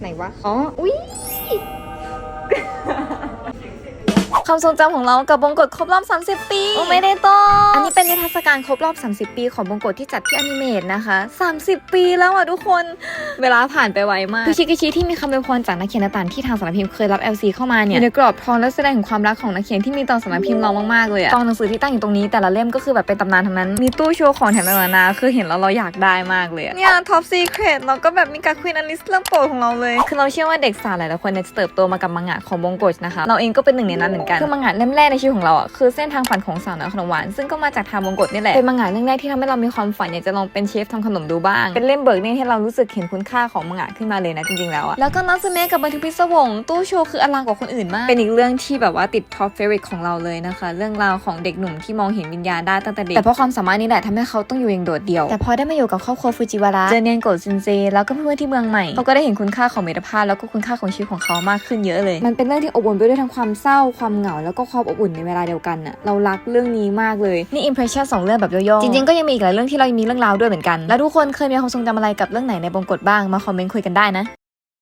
ไหนวะ อ๋อ อุ้ยความทรงจำของเรากับบงกฎครบรอบ 30 ปี โอ้ไม่ได้ต้ รรศการครบรอบ 30 ปีของบงกฎที่จัดที่อนิเมตนะคะ 30 ปีแล้วอะทุกคนเวลาผ่านไปไวมากคือชิกิชิที่มีคำอวยพรจากนักเขียนต่างๆที่ทางสำนักพิมพ์เคยรับ LC เข้ามาเนี่ยอยู่ในกรอบทองและแสดงถึงความรักของนักเขียนที่มีต่อสำนักพิมพ์เรามากๆเลยอะกองหนังสือที่ตั้งอยู่ตรงนี้แต่ละเล่มก็คือแบบเป็นตำนานทั้งนั้นมีตู้โชว์ของแถมต่างๆนานาคือเห็นแล้วเราอยากได้มากเลยอะเนี่ยท็อปซีเครตเราก็แบบมีการควีนอลิสเรื่องโปรดของเราเลย คือเราเชื่อว่าเด็กสาวหลายๆคนเนี่ยจะเติบโตมากับมังงะของบงกฎนะคะเราเองก็เป็นหนึ่งในนั้นเหมือนกันคือมังงะเล่มแรกในชีวิตของเราอะคือเส้นทางฝันของสาวน้อยขนมหวานซึ่งก็มาจากทางบงกฎนี่แหละ เป็นมังงะเรื่องแรกที่ทำให้เรามีความฝันอยากจะลองเป็นเชฟทำขนมดูบ้าง เป็นเล่มเบิกเนตรให้เรารู้สึกเห็นคุณค่าของมังงะขึ้นมาเลยนะจริงๆแล้วอะแล้วก็นัสเมะกับบันทึกพิศวงตู้โชว์คืออลังกว่าคนอื่นมาก เป็นอีกเรื่องที่แบบว่าติดท็อปเฟร i ของเราเลยนะคะ เรื่องราวของเด็กหนุ่มที่มองเห็นวิญญาณได้ตั้งแต่เด็ก แต่เพราะความสามารถนี้แหละทำให้เขาต้องอยู่เองโดดเดี่ยว แต่พอได้มาอยู่กับครอบครัวฟูจิวาระเจอเนียนโกะซินเซแล้วก็เพื่อนๆที่เมืองใหม่เขาก็ได้เห็นคุณค่าของมิตรภาพแล้วก็คุณค่าของชีวิตของเขามากขึ้นเยอะเลย มันเป็นเรื่องที่อบอุ่นไปด้วยทั้งความเศร้าความเหงาแล้วก็ความอบอุ่นในเวลาเดียวกันน่ะเรารักเรื่องนี้มากเลยนี่อิมเพรสชั่นสองเรื่องแบบย่อๆจริงๆก็ยังมีอีกหลายเรื่องที่เรายังมีเรื่องราวด้วยเหมือนกัน แล้วทุกคนเคยมีความทรงจำอะไรกับเรื่องไหนในบงกฎบ้างมาคอมเมนต์คุยกันได้นะ